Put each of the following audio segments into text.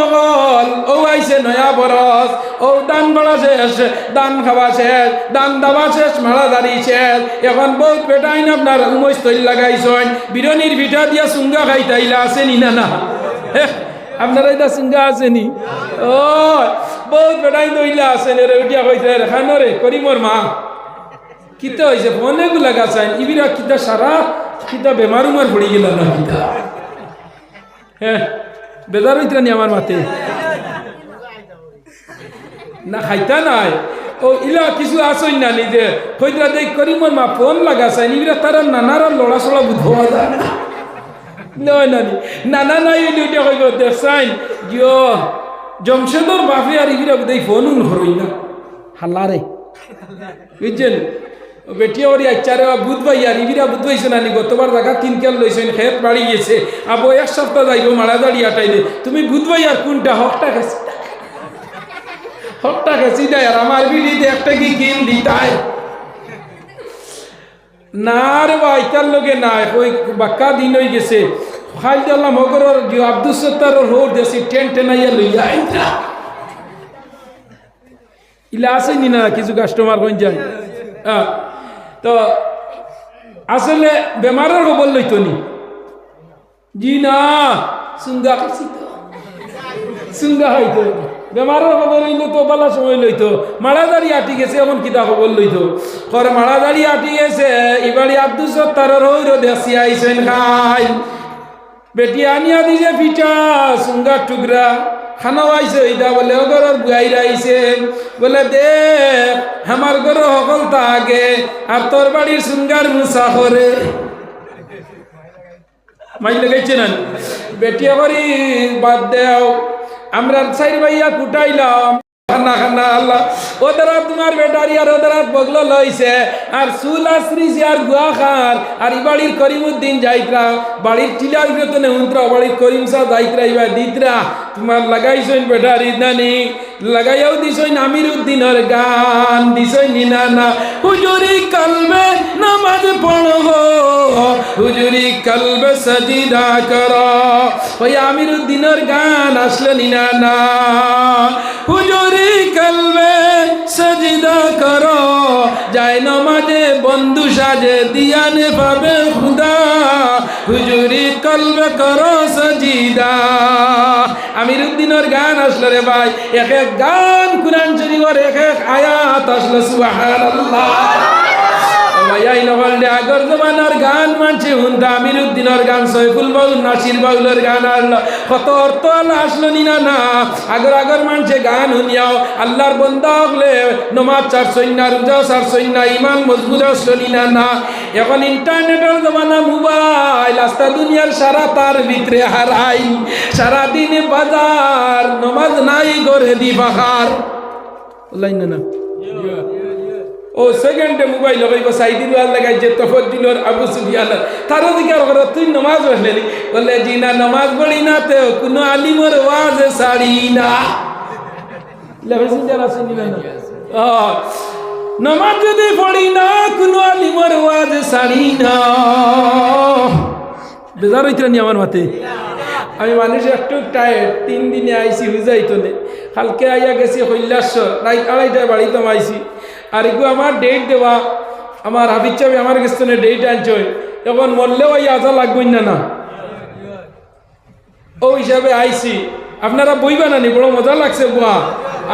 নকল, ও আইছে নয়া বরস ও দান বড়া শেষ, দান খাওয়া শেষ, দান দাবা শেষ মারা দাড়ি শেষ। এখন বহুত বেটাইন আপনার উমৈশ তৈল লাগাইছেন বিরনির পিঠা দিয়া সুঙ্গা খাইতাইলা আছে নি না? না আপনার এটা আছে নি ও বহুত বেটাইন দইলা আছে রে, উঠিয়া কইতে খানো রে করিমর মা। কিতা হয়েছে ফোনে গুলা গাছাইন। ইবিরা কিতা সারা কিতা বেমার উমার পড়ে গেল না কিতা? হ্যাঁ বেজার হইতরা নি আমার মাতে। না খাইতা নাই। ও ইলা কিছু আসই না নিজে। কইতরা দেখ করিমর মা ফোন লাগাছাইন ইবিরা তারা নানারা লড়া চড়া বুঝোয়া যায় নয় নানি। নানা নাই দুইটা কইব দেখছাইন জিও জমশেদর বাপে আর ইবিরা বুঝাই ফোন হরই না। হাল্লারে বুঝছেন বেটিয়া ওরি আচ্চারে বুধ ভাই আর ইবিরা বুধ ভাইছে নানি গতবার জায়গা তিন কেল লইছেন খেত বাড়ি গেছে। আবো এক সপ্তাহ যাইব মারা দাড়ি আটাইলে। তুমি বুধ ভাই আর কোনটা? হকটা গেছে হকটা দেয় আর আমার বিড়িতে একটা কি কিন দিতায় না রে ভাই তার লগে নাই ওই বাক্কা দিন হয়ে গেছে। খাই দিলাম হগরর আব্দুল সত্তারর হোর দেশি টেন টেনাইয়া লইয়া আইতা। ইলা আছে নি না কিছু কাস্টমার কোন যায়? হ্যাঁ, তো আসলে বেমারের খবর লইতো নি? জি না, সুঙ্গা খাইছি তো। বেমারের খবর হইলে তো সময় লইতো মারাদারি আটি গেছে, এমন কিতা খবর লইতো করে মারাদারি আটি গেছে, এবারে আব্দুল সত্তারের হইর দেশি আইসেন খাই। বেটি আনিয়া দিছে পিঠা সুঙ্গার টুকরা। খানাও আইছে ইটা বলে ওগরের বুয়াইরা আইছে। বলে, দেখ, আমার ঘর সকল তাগে আর তোর বাড়ির সুঙ্গার মুসা করে। মাই লাগাইছে না? বেটি আবারই বাদ দেও। আমরা সাইড ভাইয়া কুটাইলাম। খানা খানা আল্লাহ। ওদের তোমার বেটারি আর ওদের বগলো লইছে। আর সুলা আশ্রিছে আর গুয়া খান। আর ই বাড়ির করিমুদ্দিন যাইত্রা। বাড়ির টিলার বেতনে উন্ত্রা বাড়ির করিম সাহ যাইত্রা ইবা দিত্রা। তোমার লাগাইছেন বেটারি নানি। লাগাইয়াও দিছই আমির উদ্দিনের গান, দিছই নিনা না হুজুরি কলবে নামাজ পড়ো হুজুরি কলবে সজিদা করো। ওই আমির উদ্দিনের গান আসলে নিনা না হুজুরি কলবে সজিদা করো। যায় নমাজে বন্ধু সাজে দিয়ানে পাবে খুদা। হুজুরি কলবে করো সজিদা। আমির উদ্দিনের গান আসলো রে ভাই। এক এক গান কুরআন শরীফের এক এক আয়াত আসলো, সুবহানাল্লাহ। ভাইয়াই নকল দে আগর জমানার গান মানছে হুন্দা আমির উদ্দিনের গান, সৈফুল বাউল, নাসির বাউলের গান আসলো। কত অর্থ আল্লাহ আসলো নি না না আগর আগর মানছে গান শুনিয়াও। আল্লাহর বন্ধা হলে নমাজ চার সৈন্য রোজা চার সৈন্য ইমান মজবুত আসলো নি না না এখন ইন্টারনেটের জমানা মোবাইল আস্তা দুনিয়ার সারা তার ভিতরে হারাই। সারা দিনে বাজার, নমাজ নাই গড়ে দি বাহার লাইন না ও সেকেন্ডে মোবাইল লগাইব, সাইদিন ওয়াল লাগাই যে তফজ্জুলর আবু সুফিয়ান। তারও দিকে আর তুই নমাজ পড়লি বলে জি না নমাজ পড়ি না তো, কোনো আলিমর ওয়াজ সারি না। লেভেল যারা শুনি না ও, নমাজ যদি পড়ি না, কোনো আলিমর ওয়াজ সারি না। বেজার হইতে নি আমার মাতে আমি মানুষ একটু টায়ার্ড তিন দিনে আইসি হুজাইতো নে। কালকে আইয়া গেছি, কৈলাসর রাইট আড়াইটায় বাড়িতে আইসি আর এগুলো আমার ডেট দেওয়া। আমার হাফিজ চাবি আমার কিস্তনে ডেট আনছই এখন মরলেও এই আজা লাগবই না না। ও হিসাবে আইসি। আপনারা বইবা নানি বড় মজা লাগছে বুয়া।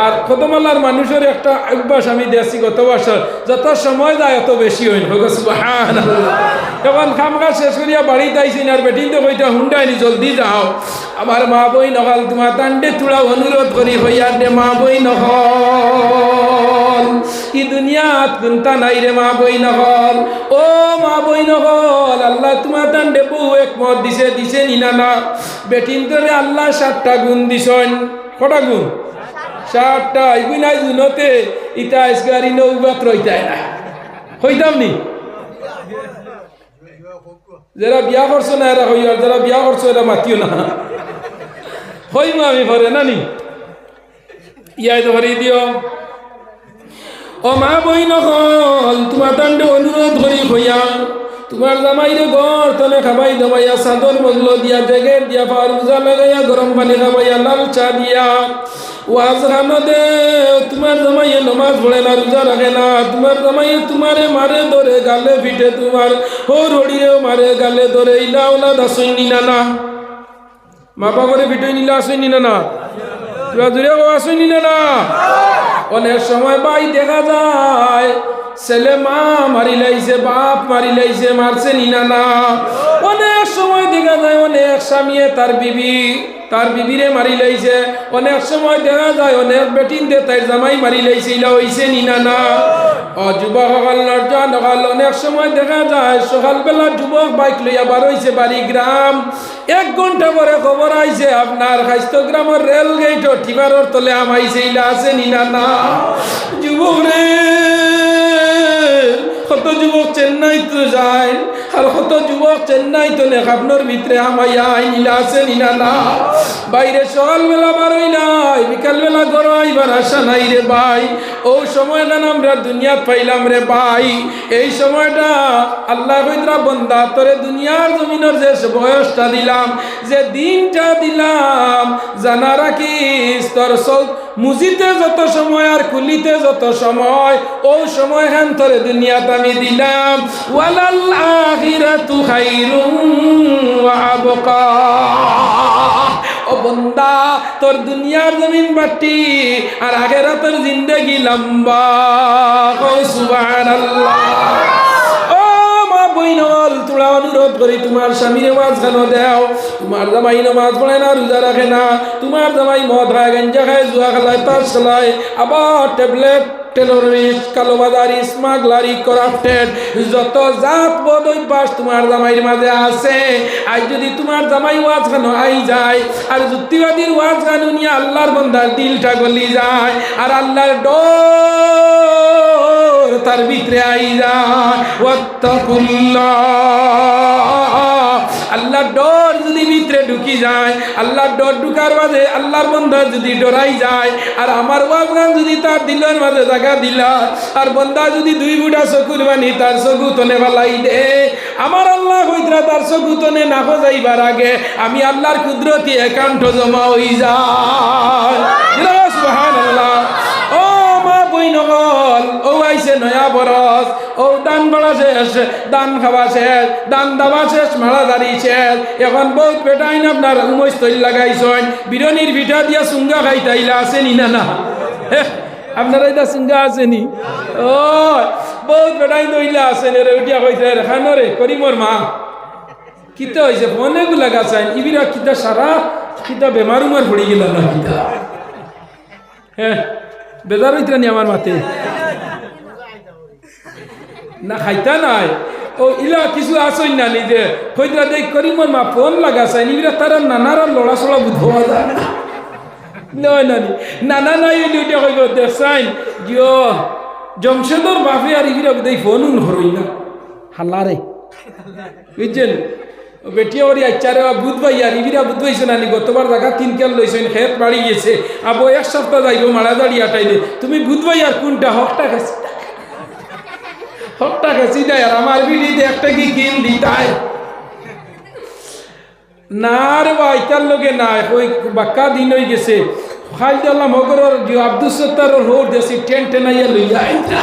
আর কদমালার মানুষের একটা অভ্যাস আমি দেখছি গত বছর, যত সময় যায় অত বেশি হইল। এখন কাম কাজ শেষ করিয়া বাড়িতে আইসি আর বেটিন তো কইটা হুন্ডাইনি জলদি যাও। আমার মা বই নকল তোমার তান্ডে তুলা অনুরোধ করি হইয়ার দে মা বই নহল ই দুনিয়াত কোনটা নাই রে মা বই নহল ও মা বই নহল আল্লাহ তোমার তান্ডে বউ একমত দিছে দিছে নিনা। না বেটিন তোরে আল্লাহ সাতটা গুণ দিছন। কটা গুণ? সাতটা ইগুই নাই জুনতে ইটা ইসগারি নৌবাত রইতাই না। হইতাম নি? যারা বিয়া করছ না, এরা হইয়ার, যারা বিয়া করছ, এরা মাতিও না। হইম আমি ভরে না নি? ইয়াই তো ভরি দিও। ও মা বই নহল তোমার দণ্ড অনুরোধ করি হইয়া, তোমার জামাই রে ঘর তলে খাবাই দমাইয়া চাদর বগলো দিয়া জ্যাকেট দিয়া পাওয়ার মোজা লাগাইয়া গরম পানি খাবাইয়া লাল চা দিয়া। ওয়াজ খানো দে তোমার জামাইয়ে নমাজ পড়ে না, রোজা রাখে না। তোমার জামাইয়ে তোমারে মারে ধরে, গালে পিঠে তোমার। ও হড়িরেও মারে, গালে ধরে, ইলা ওলা দাসই নিনা। না মা বাবারে পিঠে নিলা আসইনি না না জুড়ে আসইনি না না অনেক সময় বাই দেখা যায় ছেলে মা মারি লাইছে, বাপ মারি লাইছে, মারছে নিনা। না অনেক সময় দেখা যায়, অনেক স্বামীয়ে তার বিবি, তার বিবিরে মারি লাইছে। অনেক সময় দেখা যায়, অনেক বেটিন দে তাই জামাই মারি লাইছে, ইলা হইছে নিনা। না ও যুবক সকল নর্জন সকল অনেক সময় দেখা যায়, সকালবেলা যুবক বাইক লইয়া বার হইছে বাড়ি গ্রাম। এক ঘণ্টা পরে খবর আইছে আপনার খাইস্ত গ্রামের রেল গেট ঠিবারর তলে আমাইছে, ইলা আছে নিনা? না যুবক রে। কত যুবক চেন্নাই তো যায়, আর কত যুবক চেন্নাই তো লেখাপনোর ভিতরে আমাইয়া আইনিলা আছে নিনা না বাইরে সকালবেলা বারোই নাই, বিকালবেলা ঘর আইবার আশা নাই রে ভাই। ও সময়টা আমরা দুনিয়াত পাইলাম রে ভাই। এই সময়টা আল্লাহ কইতরা বন্দা, তোরে দুনিয়ার জমিনের যে বয়সটা দিলাম, যে দিনটা দিলাম, জানা রাখিস, তোর সব মুজিতে যত সময় আর কুলিতে যত সময়, ও সময় হ্যান তোরে দুনিয়াত আমি দিলাম ওয়ালাল আখিরাতু খাইরুম ওয়া আবকা ও বন্দা, তোর দুনিয়ার জমিন বাটি আর আখেরাতের জিন্দেগি লম্বা। কও সুবহানাল্লাহ। তোরা অনুরোধ করি তোমার স্বামীর মাছ কেন দেও? তোমার জামাই নামাজ পড়ে না, রোজা রাখে না। তোমার জামাই মদ খায়, গঞ্জা খায়, জুয়া খেলায়, তাস খেলায়, আবার ট্যাবলেট টেরোরিস্ট কালোবাজারি স্মাগলারি করাপ্টেড যত জাত বদ অভ্যাস তোমার জামাইয়ের মাঝে আছে, আজ যদি তোমার জামাই ওয়াজ খানো আই যায়, আর যুক্তিবাদীর ওয়াজ খানো নিয়ে আল্লাহর বন্ধার দিলটা গলি যায়, আর আল্লাহর ডর তার ভিতরে আই যায়। ওয়াত্তাকুল্লাহ। আল্লাহর ডর যদি ভিতরে ঢুকি যায়, আল্লাহর ডর ঢুকার মাঝে আল্লাহর বন্ধা যদি ডরাই যায়, আর আমার ওয়াজগান যদি তার দিলের মাঝে জায়গা দিলা, আর বন্ধা যদি দুই বুড়া চকুর বানি, তার চকু তনে বালাই দে। আমার আল্লাহ হইতরা তার চকু তনে না যাইবার আগে, আমি আল্লাহর কুদরতি একান্ত জমা হই যায়। আইছে নয়া বরস ও, দান বড়া শেষ, দান খাওয়া শেষ, দান দাবা শেষ মারা দাড়ি শেষ। এখন বহুত পেটাইন আপনার উমৈশ তৈল লাগাইছেন। বিরনির পিঠা দিয়া চুঙ্গা খাইতাইলা আছে নি, না? না আপনার এটা চুঙ্গা আছে নি ও বহুত পেটাইন দইলা আছে নে রে, উঠিয়া কইতে রেখানো রে করিমর মা। কিতা হয়েছে ফোনে গুলা গাছাইন। ইবিরা কিতা সারা কিতা বেমার উমার পড়ি গেল না, কিতা। হ্যাঁ বেজার হইতরা নি আমার মাতে। না খাইতা নাই। ও, ইলা কিছু আসই না নিজে। কইতরা দেখ করিমর মা ফোন লাগাছাইন ইবিরা তারা নানারা লড়া চড়া বুধবা যায় নয় নানি নানা নাই উঠে কইব দেখছাইন জিও জমশেদর বাপে আর ইবিরা দেই ফোন হরই না। হাল্লারে বুঝছেন বেটিয়া ওরি আচ্চারে বুধ ভাই আর ইবিরা বুধ ভাইছে নানি গতবার জায়গা তিন কেল লইছেন খেত বাড়ি গেছে। আবো এক সপ্তাহ যাইব মারা দাড়ি আটাইলে। তুমি বুধ ভাই আর কোনটা? হকটা গেছে। হকটা গেছি দেয় আর আমার বিলিতে একটা কি কিন দিতায় না রে ভাই তার লগে নাই ওই বাক্কা দিন হয়ে গেছে। খাই দিলাম হগরর আব্দুল সত্তারর হোর দেশি টেন টেনাইয়া লইয়া আইতা।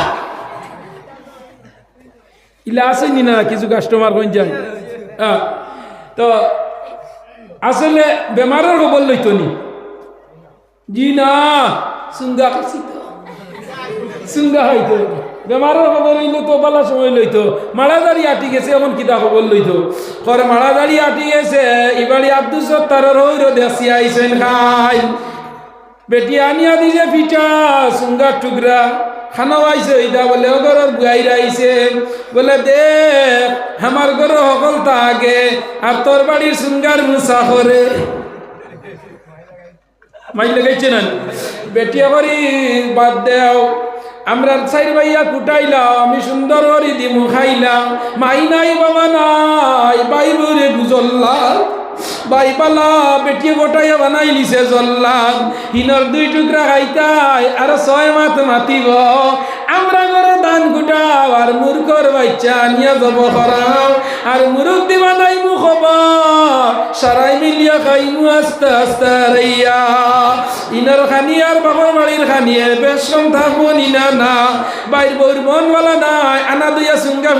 ইলা আছে নি না কিছু কাস্টমার হয়ে যায়? হ্যাঁ, তো আসলে বেমারের খবর লইতো নি। জি না তো। সুঙ্গা হইতো বেমারের খবর হইলে তো, বালা সময় লইতো মারাদারি আটি গেছে, এমন কিতা খবর লইতো পরে মারাদারি আটি গেছে ইবাড়ি আব্দুল সত্তারর হইর দেশি আইসেন খাই। বেটি আনিয়া দিছে পিঠা সুঙ্গার টুকরা খানাও আইছে ইটা বলে ওগরের বুয়াইরা আইছে বলে দেখ আমার ঘর সকল তাগে আর তোর বাড়ির সুঙ্গার মুসা করে মাই লাগাইছে না? বেটি আবারই বাদ দেও আমরা চাইর ভাইয়া কুটাইলাম, আমি সুন্দর হরিদি দিমু খাইলাম। মাই নাই, বাবা নাই বাইরে গুজল্লা বাইপালা বেটিয়ে গোটাইয়া বানাই লিছে জল্লাদ। হিনর দুই টুকরা খাইতাই, আর ছয় মাত মাতিব। আমরা ঘরে দান গুটাও আর মূর্খর বাচ্চা নিয়ে যাব করাও। আর মুরুখ দিবা নাই মুখ সারাই মিলিয়া খাইমু আস্তে আস্তে রাইয়া। ইনার খানি আর বাবার বাড়ির খানিয়ে বেশ কম থাকব নিনা না বাইর বউর মন বলা নাই, আনা দুইয়া সুঙ্গা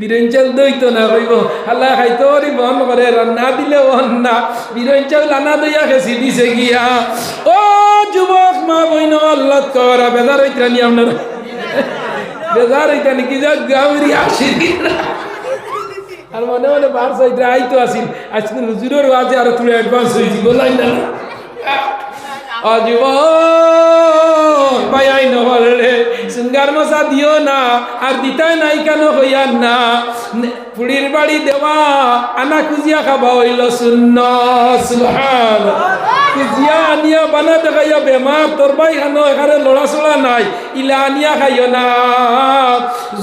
বুড়ি বিরঞ্চল দইতো না কইব আল্লাহ খাইতো রি বন করে রান্না দিলে বন না। বিরঞ্চল লানা দইয়া খেসি দিছে গিয়া। ও যুবক, মা বইন, আল্লাহ করা বেজার হইতা নি আপনারা বেজার হইতা নি কি যা গাউরি আসি আর মনে মনে বার সাইডে আইতো আসিল। আজকে হুজুরের ওয়াজে আর তুই অ্যাডভান্স হইছি বলাই না। অজীব পায়াই নহলে সিঙ্গার মশা দিও না, আর দিতাই নাই কেন হইয়ার না? পুরীর বাড়ি দেওয়া, আনা কুজিয়া খাবা হইল শূন্য সুহান কুজিয়া আনিয়া বানা দেখাইয়া বেমার তোর ভাই খানো, এখানে লড়া চড়া নাই, ইলা আনিয়া খাইও না।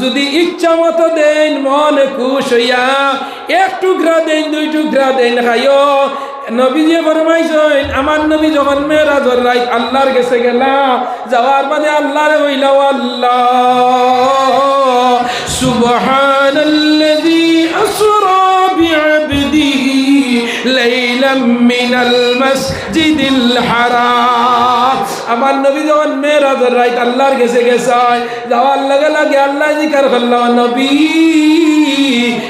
যদি ইচ্ছা মতো দেন মন খুশ হইয়া, এক টুকরা দেন দুই টুকরা দেন খাইও। নবীজি ফরমাইছেন, আমার নবী যখন মেরাজর রাইত আল্লাহর কাছে গেলা, যাওয়ার মানে আল্লাহর হইলা আল্লাহ সুবহানাল্লাযী أسرى بعبده ليلا من المسجد الحرام আমার নবী যখন মেরাজর রাইট আল্লাহর কাছে গেছে, যাওয়ার লাগে লাগে আল্লাহ জিকার করলাম নবী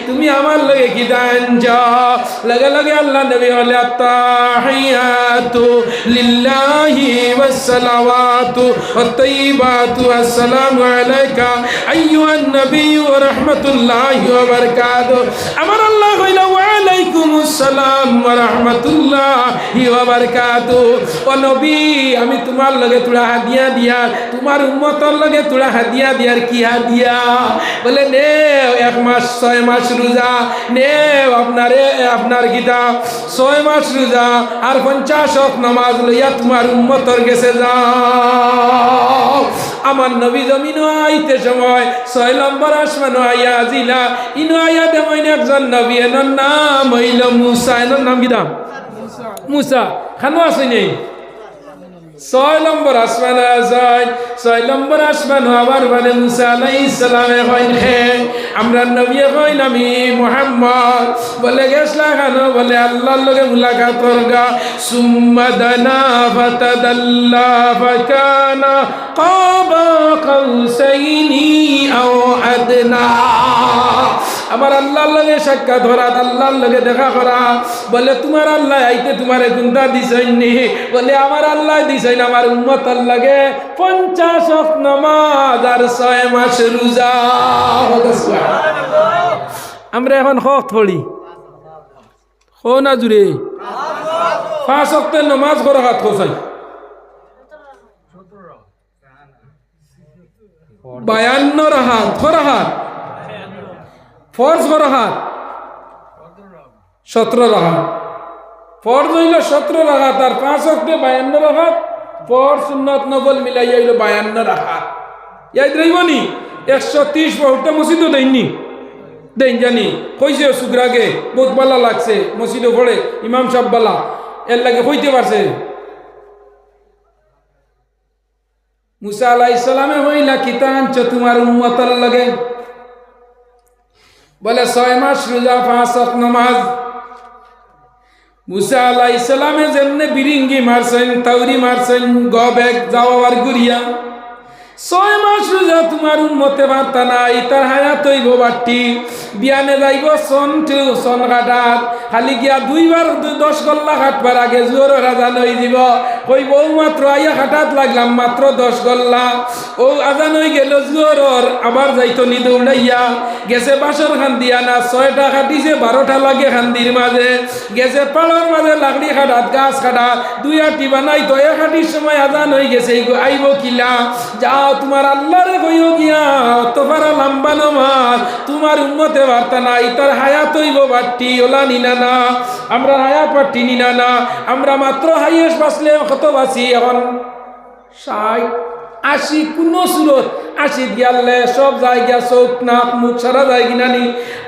তুমি আমার লগে কি দান লগে লগে আল্লাহ নবী বলে, আত্তাহিয়াতু লিল্লাহি নবী ওয়া রাহমাতুল্লাহি ওয়া বারাকাতুহু। ও নবী, আমি তোমার লগে তোরা হাদিয়া দিয়া, তোমার উম্মতর লগে তোরা হাদিয়া দিয়ার কি হাদিয়া? বলে, নে, এক মাস ছয় মাস রোজা। নে, আপনারে, আপনার গীতা। ছয় মাস রোজা আর পঞ্চাশ নমাজ লইয়া তোমার উম্মতর গেছে যাও। আমার নবী জমিন আইতে সময় ছয় নম্বর আসমান আইয়া আজিলা ইনো আইয়া দেমইন একজন নবী, এনর নাম হইল মুসা। এনর নাম কি দাম মুসা। খানো আছে নেই? ছয় নম্বর আসমান যায় ছয় নম্বর আসমান আমার মানে মুসা আলাই ইসলামে হইন হে। আমরা নবী হইন আমি মোহাম্মদ। বলে গেছলা খানো বলে আল্লাহর লগে মুলাকাত করগা। সুম্মা দানা ফাতাদাল্লা ফাকানা কাবা কাউসাইনি আও আদনা। আমার আল্লাহর লগে সাক্ষাৎ করা আল্লাহর লগে দেখা করা। বলে, তোমার আল্লাহ আইতে তোমার গুন্দা দিছইনি। বলে, আমার আল্লাহ দিছইন আমার উম্মতর লাগে পঞ্চাশ নমাজ আর ছয় মাস রোজা। আমরা এখন হক পড়ি। হো না জুড়ে। পাঁচ অক্টের নমাজ করো হাত খোসাই বায়ান্ন রাহাত ফর্জ রাহাত সতেরো রাহাত ফর্জ হইল সতেরো রাহাত আর পাঁচ অক্টে বায়ান্ন রাহাত পর সুন্নত নবল মিলাই হইল বায়ান্ন রাহাত ইয়াদ রইবনি? একশো ত্রিশ বহুটা মসজিদও দেননি দেন জানি কইছে সুগ্রাগে বহুত বালা লাগছে মসজিদও পড়ে, ইমাম সাহেব বালা। এর লাগে হইতে পারছে। মুসা আলাহ ইসলামে হইলা কিতা আনছো তোমার উম্মতর লগে। বলে ছয় মাস রোজা পাঁচ অক নমাজ মুসা আলাহ ইসলামে যেমনে বিরিঙ্গি মারছেন তাউরি মারছেন গবেগ যাওয়ার গুরিয়া ছয় মাস রোজা তোমার উন্মতে বার্তা নাই, তার হায়াত হইব বাট্টি বিয়ানে যাইব সন টু সন কাটাত খালি গিয়া দুইবার দশ গল্লা কাটবার আগে জোর রাজা লই দিব কই বউ মাত্র আইয়া কাটাত লাগলাম, মাত্র দশ গল্লা। ও আজান হই গেল জোরর আবার যাইতো নি দৌড়াইয়া। গেছে বাসর খান দিয়া না ছয়টা খাটিছে বারোটা লাগে খান্দির মাঝে। গেছে পাড়ার মাঝে লাকড়ি খাটাত গাছ খাটাত দুই আটি বানাই তো এক আটির সময় আজান হয়ে গেছে আইব কিলা। যাও তোমার আল্লাহরে কইও গিয়া অত পারা লম্বা নমাজ। তোমার উন্মতে বার্তা নাই, তার হায়াত হইব বাট্টি ওলা নিনা না। আমরা হায়া পাট্টি নিনা না। আমরা মাত্র হাইয়েস বাঁচলে কত বাঁচি এখন ষাট আসি কোনো সুরত আসি গিয়ালে সব জায়গা চোখ নাক মুখ সারা যায় কিনা নি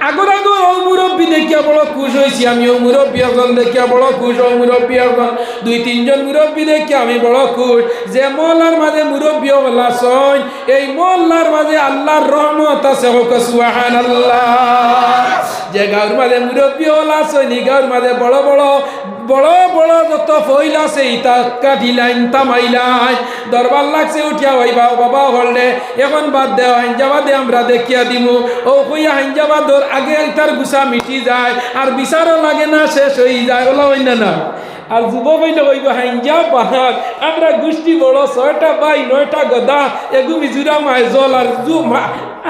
আগর আগর ও মুরব্বী দেখিয়া বড় খুশ হয়েছি আমি ও মুরব্বী একজন দেখিয়া বড় খুশ ও মুরব্বী একজন দুই, তিনজন মুরব্বী দেখিয়া আমি বড় খুশ যে মহল্লার মাঝে মুরব্বী হলা সই এই মহল্লার মাঝে আল্লাহর রহমত আছে, হোক সুহান আল্লাহ যে গাঁর মাঝে মুরব্বী হলা সৈনি গাঁর মাঝে বড় বড় বড় বড় যত ফইল আছে, ইতা কাটিলাইন তামাইলাই দরবার লাগছে, উঠিয়া ওই বাবা বাবা হললে এখন বাদ দে দেও দে, আমরা দেখিয়া দিমু। ও কইয়া দর, আগে তার গুছা মিটি যায়, আর বিচারও লাগে না, শেষ হয়ে যায়, ওলা হইনা না। আর যুববৈলে ওই হাইঞ্জা হ্যাঁ, বাহাক আমরা গোষ্ঠী বড়, ছয়টা বাই, নয়টা গদা এগু মিজুরা মাইজল আর জু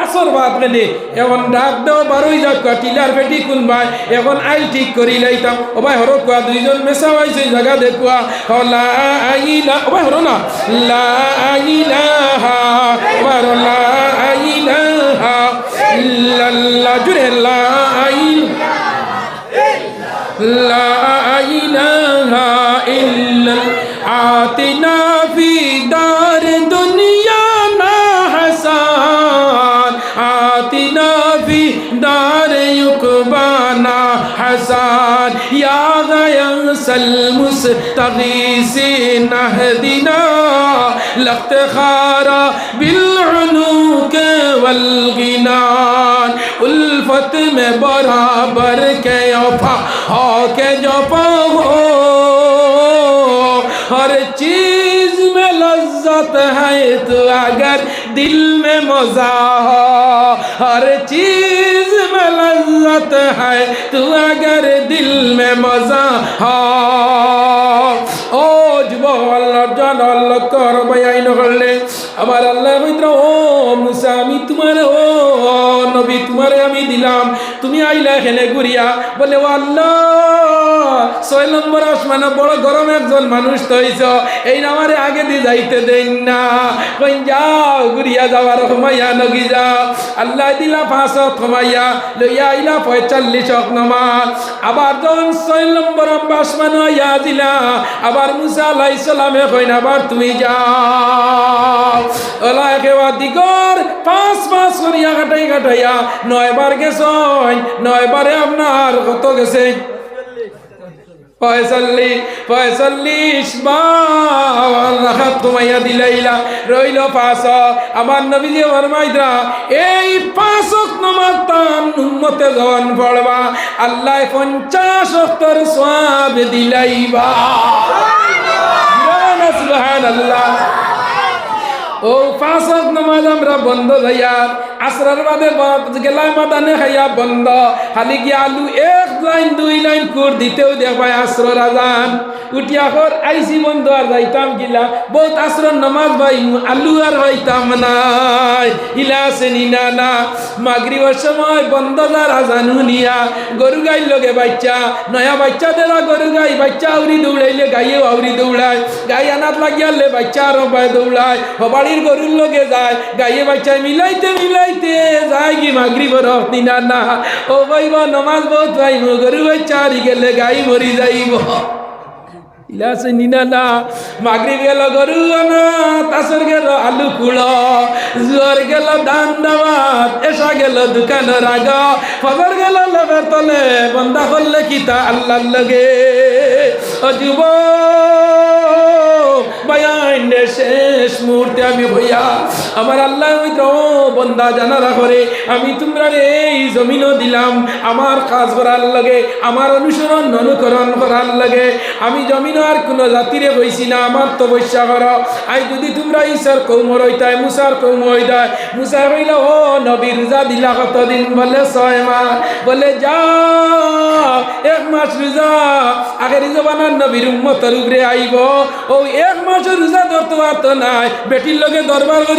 আসর বাদ মেলে। এখন ডাক দেওয়া বারোই যাক টিলার পেটি কোন ভাই এখন আইল ঠিক করি লাইতাম। ও ভাই, হরো কুয়া দুইজন মেশা ভাই সেই জায়গা দেখুয়া ও লা আইলা ও ভাই হরো না লা আইলা হা বারো লা আইলা হা, ইল্লাল্লাহ জুরে লা আইলা লা إلا آتنا في دار دنيانا حسان آتنا في دار يقبانا حسان يا غياس المستغيثين اهدنا لافتخارا بالعنوك والغنان الفت میں برابر کے وفا ہو کے جفا ہو है तो अगर दिल में मजा हो हर चीज में लज्जत है तो अगर दिल में मजा हो ও যুব আল্লাহর জন আল্লাহ কর বাই করলে আমার আল্লাহ মিত্র ও মুসা আমি তোমার ও নবী তোমারে আমি দিলাম তুমি আইলা এখানে ঘুরিয়া বলে ও আল্লাহ ছয় নম্বর আসমানে বড় গরম একজন মানুষ তো হইছ। এই নামারে আগে দিয়ে যাইতে দেন না। কই যাও, ঘুরিয়া যাওয়ার সময়য়া নগি যাও। আল্লাহ দিলা পাঁচ থমাইয়া লইয়া আইলা পঁয়তাল্লিশ নমাজ। আবার যখন ছয় নম্বর আসমান ইয়া দিলা আবার মুসা আলাই সালামে কইন, আবার তুমি যাও। ওলা একেবারে দিগর পাঁচ পাঁচ করিয়া কাটাই কাটাইয়া নয় বার গেছ নয় বারে আপনার কত গেছে? পয়সল্লি পয়সল্লিশ রাখাত তোমাইয়া দিলাইলা। রইল পাঁচ আমার নবীজি ফরমাইদরা এই পাঁচ নমাজ তান উম্মতে যখন পড়বা, আল্লাহ পঞ্চাশ অক্তর সওয়াব দিলাইবা। সুবহানাল্লাহ। ও পাঁচ নামাজ আমরা বন্ধ যাইয়ার আসরার বাদে গেলাম মাদানে খাইয়া বন্ধ। খালি কি আলু এক লাইন, দুই লাইন কুর দিতেও দেখবাই আসর আজান। উঠিয়া কর আইসি বন্ধ আর যাইতাম গিলা। বহুত আসর নামাজ ভাই আলু আর হইতাম নাই। ইলা আছে নিনা? না মাগরিবার সময় বন্ধ যার আজান শুনিয়া গরু গাই লগে বাচ্চা। নয়া বাচ্চা দেরা গরু গাই, বাচ্চা আউরি দৌড়াইলে গাইয়েও আউরি দৌড়ায় গাই আনাত লাগিয়ালে বাচ্চা আরও বাই দৌড়ায় হবাড়ির গরুর লগে যায়, গাইয়ে বাচ্চায় মিলাইতে মিলাইতে যায় কি মাগরি বরফ নিনা? না ও ভাইব নমাজ বহুত ভাইব গরু বাচ্চা হারি গেলে গাই মরি যাইব। ইলাসে নিনালা মাগরি গেল গরু আনা তাসর গেল আলু কুড়ো জোর গেল দান দামাত এসা গেল দোকান রাগ, ফজর গেল লবের তলে, বন্দা করলে কিতা আল্লাহর লগে? অজুব বায়ান্ডে শেষ মুহূর্তে আমি ভইয়া আমার আল্লাহ ও বন্দা জানারা করে আমি তোমরা এই জমিনও দিলাম, আমার কাজ করার লাগে, আমার অনুসরণ, অনুকরণ করার লাগে। আমি জমিন আর কোনো জাতিরে বইছি না, আমার তো বৈশা কর আই যদি তোমরা ঈশ্বর কৌমর হইতায় মুসার কৌম হইতায় মুসা হইল, ও নবী রোজা দিলা কতদিন? বলে ছয় মাস। বলে, যা, এক মাস রোজা, আগের জবানার নবীর উম্মতর উপরে আইব। ও এক মাসের রোজা ধরতে পারত নাই, বেটির লগে দরবার করি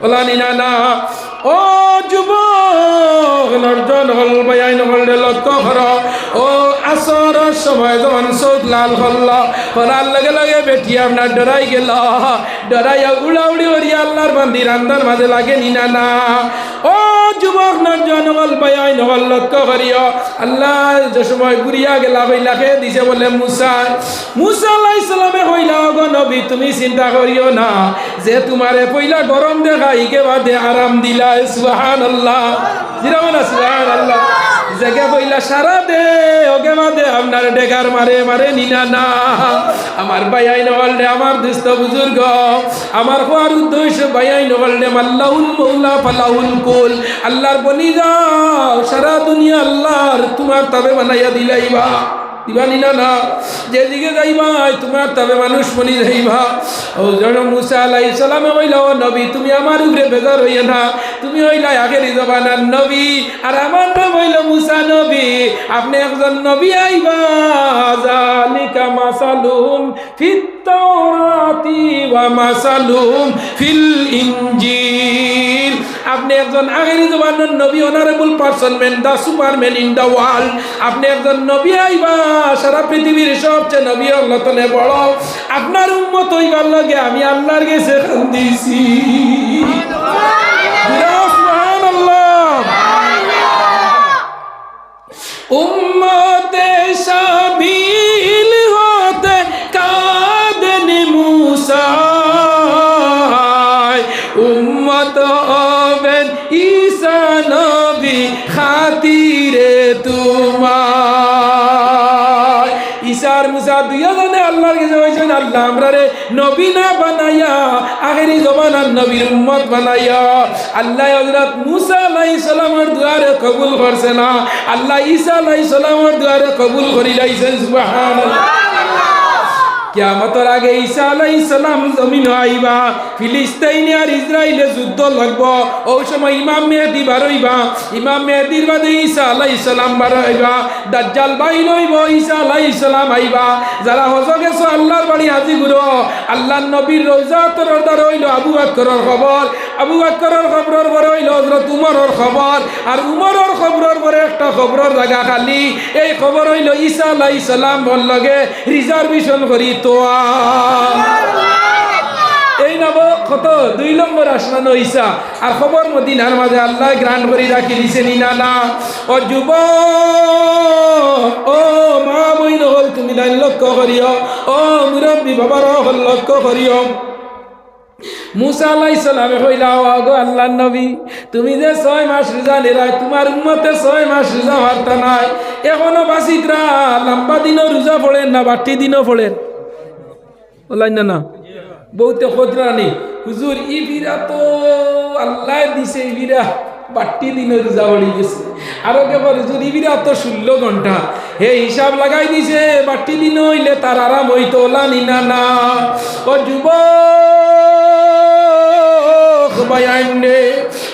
ওলানি না না। ও যুবক নর্জন হল বয়াইন হল লক্ষ্য কর ও আসর, সময় যখন চোখ লাল হল করার লগে লগে বেটি আপনার ডরাই গেল। ডরাইয়া আল্লাহর বান্দি রান্দার মাঝে লাগে নিনা না ও যুবক নর্জন হল লক্ষ্য করিও। আল্লাহ যে সময় গেলা বইলাকে দিছে বলে, মুসা মুসা আল্লাহ ইসলামে হইলা গো নবী, তুমি চিন্তা করিও না। যে তোমারে পইলা গরম দেখা ইকে বাদে আরাম দিলা সুহান আল্লাহ জিরামানা সুহান আল্লাহ জেগে পইলা সারা দে ওকে মাদে আপনার ডেকার মারে মারে নিনা না। আমার বাইয়াই নহল দে আমার দুস্থ বুজুর্গ। আমার হওয়ার উদ্দেশ্য বাইয়াই নহল দে মাল্লাউল মৌলা ফালাউল কুল। আল্লাহর বলি যাও সারা দুনিয়া আল্লাহর, তোমার তবে বানাইয়া দিলাইবা। দিবানি না না যেদিকে যাইবা তবে মানুষ মনি যাইবা। ও জন মুসা আলাই সালামে হইল নবী, তুমি আমার উপরে বেজার হইয়া না। তুমি জবানার নবী, আর আমার নাম হইল মুসা নবী। আপনি একজন নবী আইবা জালিকা মাসালুম ফিত ওয়া মাসালুম ফিল ইনজিল। আপনি একজন আখেরি জবানের নবী honourable person man, the superman in the world. আপনি একজন নবী আইবা সারা পৃথিবীর সবচেয়ে নবী আল্লাহ তালে বড়। আপনার উম্মত হইবার লগে আমি আল্লাহর গে কান্দিছি দিয়েছি। উম্মতে সাবিল আল্লাহ আমরা রে নবী না বানাইয়া, আখেরি জমানার নবীর উম্মত বানাইয়া। আল্লাহ হযরত মুসা আলাইহিস সালামের দুয়ারে কবুল করছে না। আল্লাহ ঈসা আলাইহিস সালামের দুয়ারে কবুল করি লাইছেন সুবহানাল্লাহ। কিয়ামতর আগে ঈসা আলাইহিস সালাম জমিন আইবা ফিলিস্তাইনে আর ইসরায়েলে যুদ্ধ লাগব। ওই সময় ইমাম মেহেদি বারইবা ইমাম মেহেদির বাদে ঈসা আলাইহিস সালাম বারইবা দাজ্জাল বাইর হইব ঈসা আলাইহিস সালাম আইবা। যারা হজ গেছো, আল্লাহর বাড়ি হাজি গুরো, আল্লাহর নবীর রোজা তোর দ্বার হইল আবু বকরের খবর, আবু বকরের খবরের পরে হইল হযরত উমরের খবর, আর উমরের খবরের পরে একটা খবরের জায়গা খালি। এই খবর হইল ঈসা আলাই সালাম বল লগে রিজার্ভেশন করি তোয়া এই নব কত? দুই নম্বর আসমান ইসা আর খবর মদিনার মাঝে আল্লাহ গ্রান্ড করে রাখি দিছে নিনা। না ও যুব ও মা বইন হল, তুমি তাই লক্ষ্য করিও। ও মুরব্বী বাবার হল, লক্ষ্য করিও। মুসা আলাই সালামে কইলা গো আল্লাহ নবী, তুমি যে ছয় মাস রিজা নিরাই তোমার উম্মতে ছয় মাস রিজা হারতা নাই। এখনও বাসিতরা লম্বা দিনও রোজা পড়েন না বাটি দিনও পড়েন বললেন না না বহুতে খোদরানি হুজুর ই বিরা তো আল্লাহ দিছে ই বিরা বাট্টি দিনে রোজা পড়ি গেছে আরও কেবল হুজুর ই বিরা তো ষোলো ঘণ্টা। হে হিসাব লাগাই দিছে বাট্টি দিন হইলে তার আরাম হইতো ওলানি না না ও যুব বায়ান্নে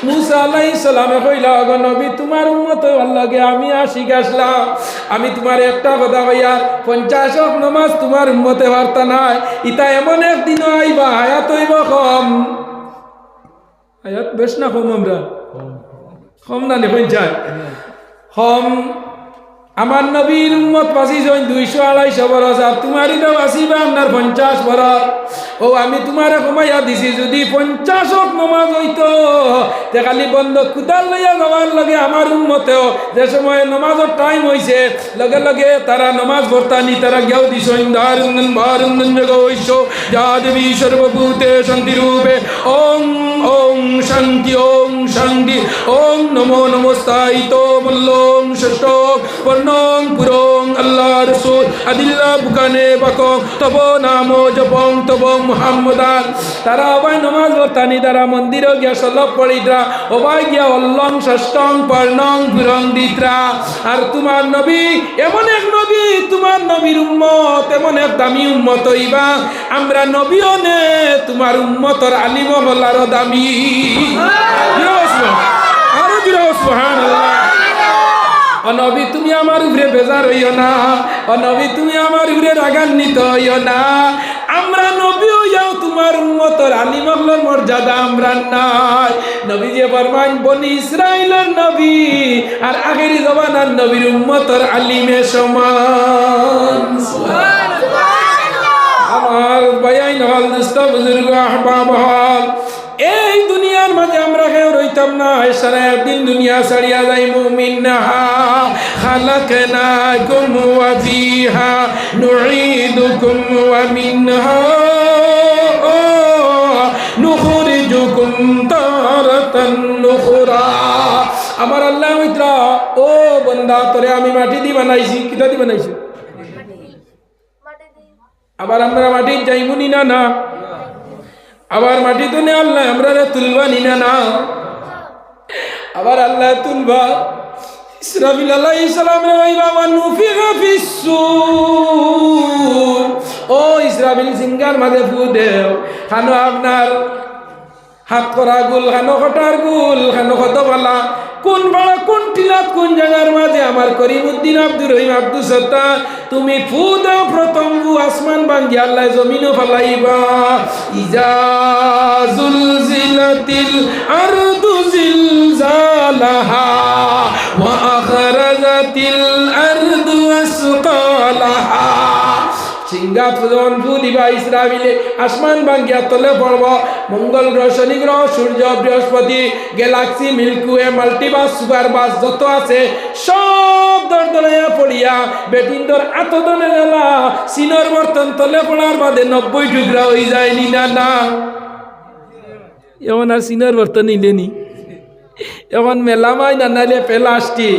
মুসা আলাইহিস সালামে হইল নবী, তোমার উন্মত আল্লাহকে আমি আশিক আসলাম। আমি তোমার একটা কথা কইয়া, পঞ্চাশ নমাজ তোমার উন্মতে বার্তা নাই। ইতা এমন একদিন আইবা, আয়াত হইব কম। হায়াত বেশ না কম আমরা? কম না নে, পঞ্চাশ? কম। আমার নবীর উম্মত বাসি যখন দুইশো আড়াইশো বরস, আর তোমারই তো বাসিবা আপনার পঞ্চাশ বরস। ও, আমি তোমার কমাইয়া দিছি, যদি পঞ্চাশ নমাজ হইতো, তে খালি বন্ধ কুদাল লইয়া যাওয়ার লগে আমার উন্মতেও যে সময় নমাজের টাইম হইছে, লগে লগে তারা নমাজ ভর্তানি তারা গেও দিছ ইন্দার ইন্দন বার ইন্দন জগ ঐশ্য। যা দেবী সর্বভূতে শান্তি রূপে, ওং ওং শান্তি ওং শান্তি, ওং নমো নমস্তায়িত মল্লং ষষ্ঠ বর্ণং পুরং আল্লাহ রসুল আদিল্লা বুকানে বাকং তব নাম জপং তব মুহাম্মদান। তারা অবাই নমাজ বর্তানি তারা মন্দিরও গিয়া সলভ পড়িত্রা অবাই গিয়া অল্লং ষষ্ঠং পর্ণং পুরং দিত্রা আর তোমার নবী এমন এক নবী তোমার নবীর উম্মত এমন এক দামি উম্মত হইবা। আমরা নবীও নে তোমার উম্মতর আলিম বলারও দামি। আরও জুড়ে সুহান ও নবী তুমি আমার উপরে বেজার হইও না। ও নবী তুমি আমার উপরে রাগান্বিত হইও না। আমরা নবী হইয়াও তোমার উম্মতর আলী মহলর মর্যাদা আমরা নাই। নবী যে ফরমান বনি ইসরাইলের নবী আর আগের জমানার নবীর উম্মতর আলিমে সমান। আমার বায়াই হল দুস্থ বুজুর্গ আহবাব হল। এই দুনিয়ার মাঝে আমরা কেউ রইতাম না। সারা একদিন দুনিয়া ছাড়িয়া যাই মুমিন নাহা খালাকনাকুম ওয়া ফিহা নুঈদুকুম ওয়া মিনহা। নুখরিজুকুম তারাতান নুখরা। আমার আল্লাহ মিত্র ও বন্দা তোরে আমি মাটি দি বানাইছি। কিটা দি বানাইছি? আবার আমরা মাটি যাইমুনি না না? আবার মাটি তো নেই আল্লাহ, আমরা তুলবা নি না আবার আল্লাহ তুলবা। ইসরাফিল আল্লাহ ইসলাম নুফিখা ফিস-সূর ও ইসরাফিল সিঙ্গার মাঝে ফু দেও। খানো আপনার হাত করা গুল খানো কটার গুল খানো কত বালা কোন বাড়া, কোন টিলাত, কোন জায়গার মাঝে আমার করিমউদ্দিন আব্দুর রহিম আব্দুল সত্তার? তুমি ফু দাও প্রথম ফু আসমান ভাঙ্গি, আল্লাহ জমিনও ফালাইবা। ইজা জুলজিলাতিল আরদু জিলজালাহা ওয়া আখরাজাতিল আরদু আসকালাহা। সিঙ্গা ফুজন ফুলিবা ইসরাবিলে আসমান বাঙ্গিয়া তলে পড়ব। মঙ্গল গ্রহ, শনি সূর্য, বৃহস্পতি, গ্যালাক্সি মিল্কুয়ে মাল্টিবাস সুপারবাস যত আছে, সব দরদলাইয়া পড়িয়া, বেটিন্দর আতদনে গেলা সিনর বর্তন তলে পড়ার বাদে নব্বই টুকরা হয়ে যায় নি, না না। এমন আর সিনর বর্তন নিলেনি এখন মেলামাই না নাইলে পেলাসটি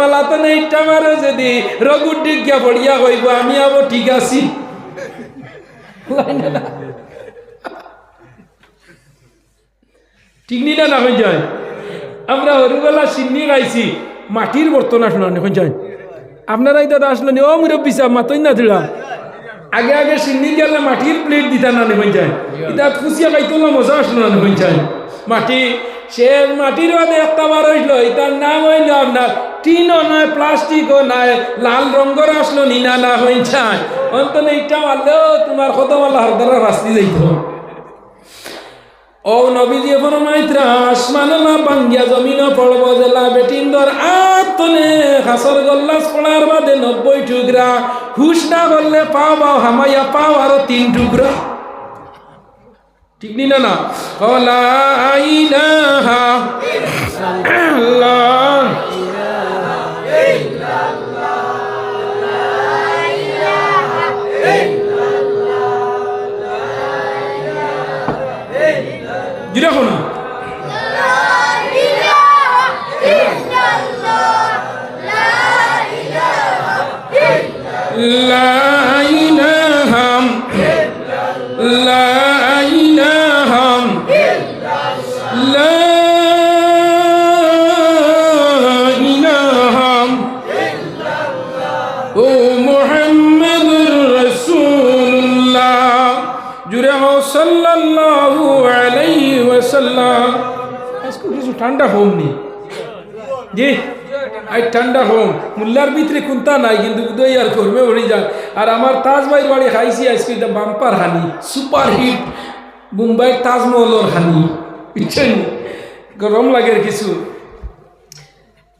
মেলা তো নেই টামারও যদি রঘুর ডিজ্ঞা পড়িয়া কইব, আমি আবো ঠিক আছি। ঠিক নি না হয়ে যায়। আমরা হরুবেলা সিন্নি গাইছি, মাটির বর্তন আসলো না হয়ে যায়। আপনারাই দাদা আসলো নি, ও মুরব্বী সাহেব, মাতই না দিলাম আগে আগে সিন্নি গেলে মাটির প্লেট দিতা না হয়ে যায়। এটা খুশিয়া খাইতো না মজা আসলো না হয়ে যায়। মাটি সে মাটির বাদে একটা বার হইল, এটার নাম হইল আপনার টিনও নয়, প্লাস্টিকও নয়, লাল রঙের আসলো, নিনা না হয়ে যায় অন্তত এইটা মারলেও তোমার কত মাল্লা হরদারা রাস্তি যাইত। ও নবীজি ফরমাইত্রা আসমানলা বাঙ্গিয়া জমিন পড়ব জেলা বেটিন্দর আতনে হাসর গল্লাস পড়ার বাদে নব্বই টুকরা, হুশ না করলে পাও পাও হামাইয়া পাও আরও তিন টুকরা। ঠিক নি না না? আল্লাহ লা ঠান্ডা হোম নি। জি, আই ঠান্ডা হোম। মুল্লার ভিতরে কুন্তা নাই, কিন্তু উদয় আর করবে ওড়ি যান আর আমার তাজ বাড়ি খাইছি আজকে এটা বাম্পার হানি, সুপার হিট মুম্বাইয়ের তাজমহলর হানি, বুঝছেন? গরম লাগে কিছু।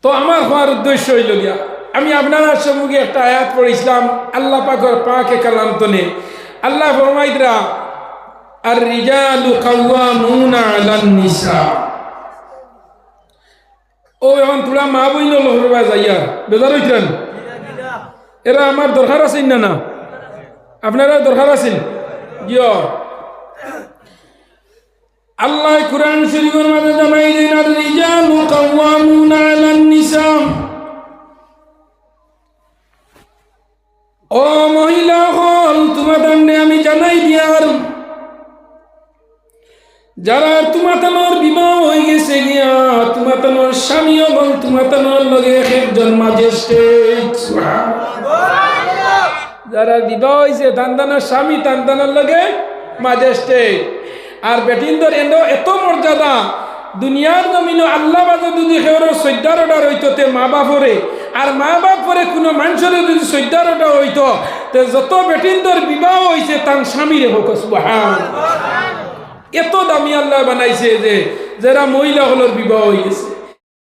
তো আমার হওয়ার উদ্দেশ্য হইল গিয়া, আমি আপনার সম্মুখে একটা আয়াত পড়েছিলাম, আল্লাহ পাকর পাকে কালাম তনে। আল্লাহ ফরমাইদরা আর রিজালু কাওয়ামুনা আলান নিসা। ও, এখন তোরা মা বইন লহরবা যাইয়া বেজার হইতেন। এরা আমার দরকার আছেন না না? আপনারা দরকার আছেন আল্লাহ কুরআন শরীফের মাঝে জানাই দেন আর রিজালু কাওয়ামুনা আলান নিসা ও মহিলা হল, তোমাদের আমি জানাই দিয়ার। যারা তোমাতানোর বিবাহ হয়ে তোমাতানোর স্বামী এবং তোমাতানোর লগে একজন ম্যাজিস্ট্রেট যারা বিবাহ হয়েছে তান্তানোর স্বামী তান্তানোর লগে ম্যাজিস্ট্রেট আর বেটিন্দর এন্ড এত মর্যাদা, দুনিয়ার জমিন আল্লাহ বাজে যদি সেওর চৈদ্যারোটা রইত তে মা বাপরে, আর মা বাপ বাপরে কোনো মানুষের যদি চৈদ্যারোটা হইত, তে যত বেটিন্দর বিবাহ হয়েছে তার স্বামীরে হোক, সুবহান। এত দামি আল্লাহ বানাইছে যে যারা মহিলা হলোর বিবাহ হয়ে গেছে